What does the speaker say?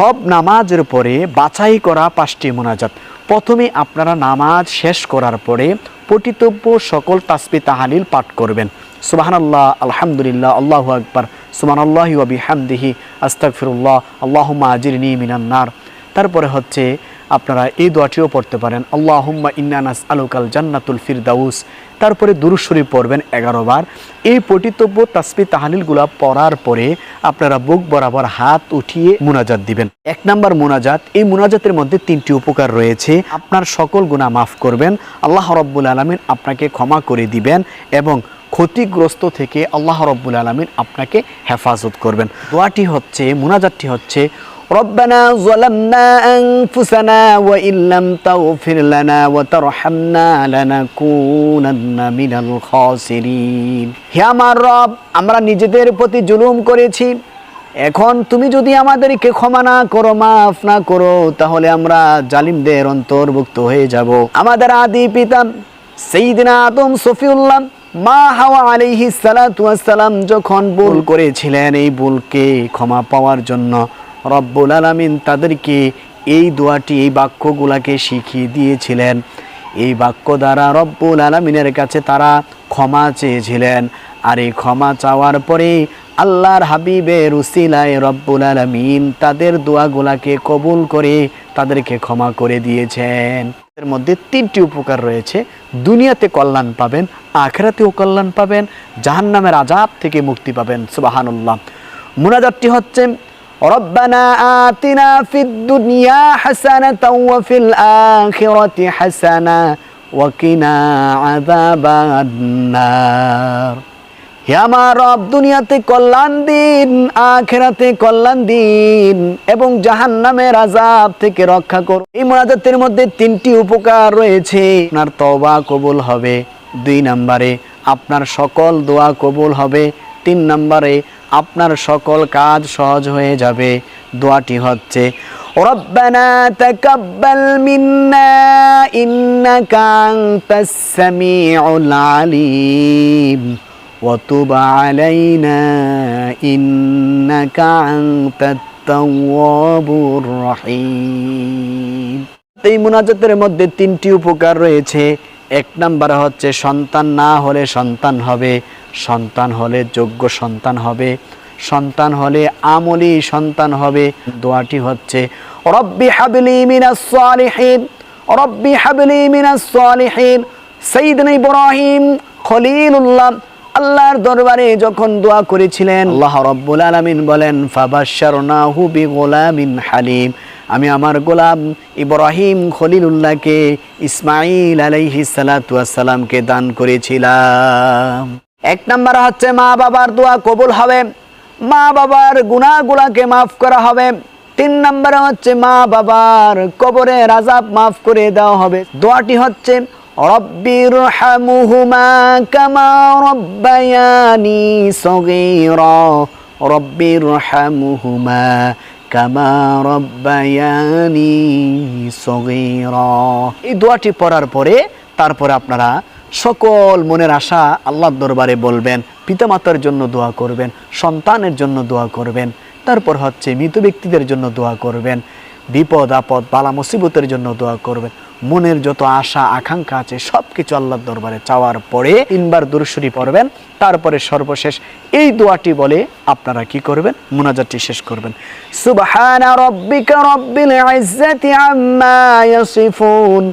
সব নামাজের পরে বাছাই করা পাঁচটি মোনাজাত। প্রথমে আপনারা নামাজ শেষ করার পরে পঠিতব্য সকল তাসপি তাহালিল পাঠ করবেন। সুবাহান আল্লাহ আলহামদুলিল্লাহ, আল্লাহ আকবার সুমান আল্লাহি ওয়াবি হামদিহি আস্তাকফিরুল্লাহ মাজির নি মিনান্নার তারপরে হচ্ছে আপনারা এই দোয়াটিও পড়তে পারেন। আল্লাহুম্মা ইন্নানাস আলুকাল জান্নাতুল ফিরদাউস। তারপরে দুরুশরী পড়বেন এগারো বার। এই পঠিতব্য তাসবি তাহালিলগুলা পড়ার পরে আপনারা বুক বরাবর হাত উঠিয়ে মুনাজাত দিবেন। এক নাম্বার মুনাজাত, এই মুনাজাতের মধ্যে তিনটি উপকার রয়েছে। আপনার সকল গুণা মাফ করবেন। আল্লাহ রব্বুল আলমিন আপনাকে ক্ষমা করে দিবেন এবং ক্ষতিগ্রস্ত থেকে আল্লাহ রব্বুল আলমিন আপনাকে হেফাজত করবেন। দোয়াটি হচ্ছে, মুনাজাতটি হচ্ছে ربنا ظلمنا أنفسنا وإن لم تغفر لنا وترحمنا لنكونن من الخاسرين হে আমার রব আমরা নিজেদের প্রতি জুলুম করেছি এখন তুমি যদি আমাদেরকে ক্ষমা না করো মাফ না করো তাহলে আমরা জালিমদের অন্তর্ভুক্ত হয়ে যাব আমাদের আদি পিতা সেইদিনা আদম সফিউল্লাহ মা হাওয়া আলাইহি সালাম যখন ভুল করেছিলেন এই ভুলকে ক্ষমা পাওয়ার জন্য রব্বুল আলামিন তাদেরকে এই দোয়াটি, এই বাক্যগুলাকে শিখিয়ে দিয়েছিলেন। এই বাক্য দ্বারা রব্বুল আলমিনের কাছে তারা ক্ষমা চেয়েছিলেন। আর এই ক্ষমা চাওয়ার পরে আল্লাহর হাবিবের উসিলায় রব্বুল আলমিন তাদের দোয়াগুলাকে কবুল করে তাদেরকে ক্ষমা করে দিয়েছেন। এর মধ্যে তিনটি উপকার রয়েছে। দুনিয়াতে কল্যাণ পাবেন, আখেরাতেও কল্যাণ পাবেন, জাহান্নামের আজাব থেকে মুক্তি পাবেন, সুবাহানুল্লাহ। মুনাজাতটি হচ্ছে ربنا آتنا في الدنيا حسنة وفي الآخرة حسنة وقنا عذاب النار হে আমার রব দুনিয়াতে কল্যাণ দিন আখেরাতে কল্যাণ দিন এবং জাহান্নামের আজাব থেকে রক্ষা করো এই মোনাজাতের মধ্যে তিনটি উপকার রয়েছে আপনার তওবা কবুল হবে দুই নম্বরে আপনার সকল দোয়া কবুল হবে তিন নম্বরে আপনার সকল কাজ সহজ হয়ে যাবে। দোয়াটি হচ্ছে, রব্বানা তাকাব্বাল মিন্না, ইন্নাকা আনতাস সামিউল আলিম, ওয়া তুব আলাইনা, ইন্নাকা আনতাত তাওয়াবুর রহিম। এই মুনাজাতের মধ্যে তিনটি উপকার রয়েছে। এক নাম্বার হচ্ছে, সন্তান না হলে সন্তান হবে। সন্তান হলে যোগ্য সন্তান হবে, সন্তান হলে আমলি সন্তান হবে। দোয়াটি হচ্ছে, রব্বি হাবলি মিনাস সালিহিন, রব্বি হাবলি মিনাস সালিহিন সাইয়্যিদনা ইব্রাহিম খলিলুল্লাহ। আল্লাহর দরবারে যখন দোয়া করেছিলেন, আল্লাহ রব্বুল আলামিন বলেন, ফাবাশশারনাহু বিগুলামিন হালিম। আমি আমার গোলাম ইব্রাহিম খলিলুল্লাহকে ইসমাইল আলাইহি সালামকে দান করেছিলাম। এক নাম্বার হচ্ছে মা বাবার দোয়া কবুল হবে। মা বাবার গুনাহগুলাকে মাফ করা হবে। তিন নম্বরে হচ্ছে মা বাবার কবরে রাজাব মাফ করে দেওয়া হবে। দোয়াটি হচ্ছে হামুহুমা এই দোয়াটি পড়ার পরে, তারপরে আপনারা সকল মনের আশা আল্লাহর দরবারে বলবেন, পিতামাতার জন্য দোয়া করবেন, সন্তানের জন্য দোয়া করবেন, তারপর হচ্ছে মৃত ব্যক্তিদের জন্য দোয়া করবেন, বিপদ, আপদ, বালা, মুসিবতের জন্য দোয়া করবেন। মনের যত আশা, আকাঙ্ক্ষা আছে সব কিছু আল্লাহর দরবারে চাওয়ার পরে তিনবার দুরুশরী পড়বেন, তারপরে সর্বশেষ এই দোয়াটি বলে আপনারা কি করবেন? মুনাজাতটি শেষ করবেন। সুবহানা রব্বিকা রব্বিল ইজ্জাতি আম্মা ইয়াসিফুন।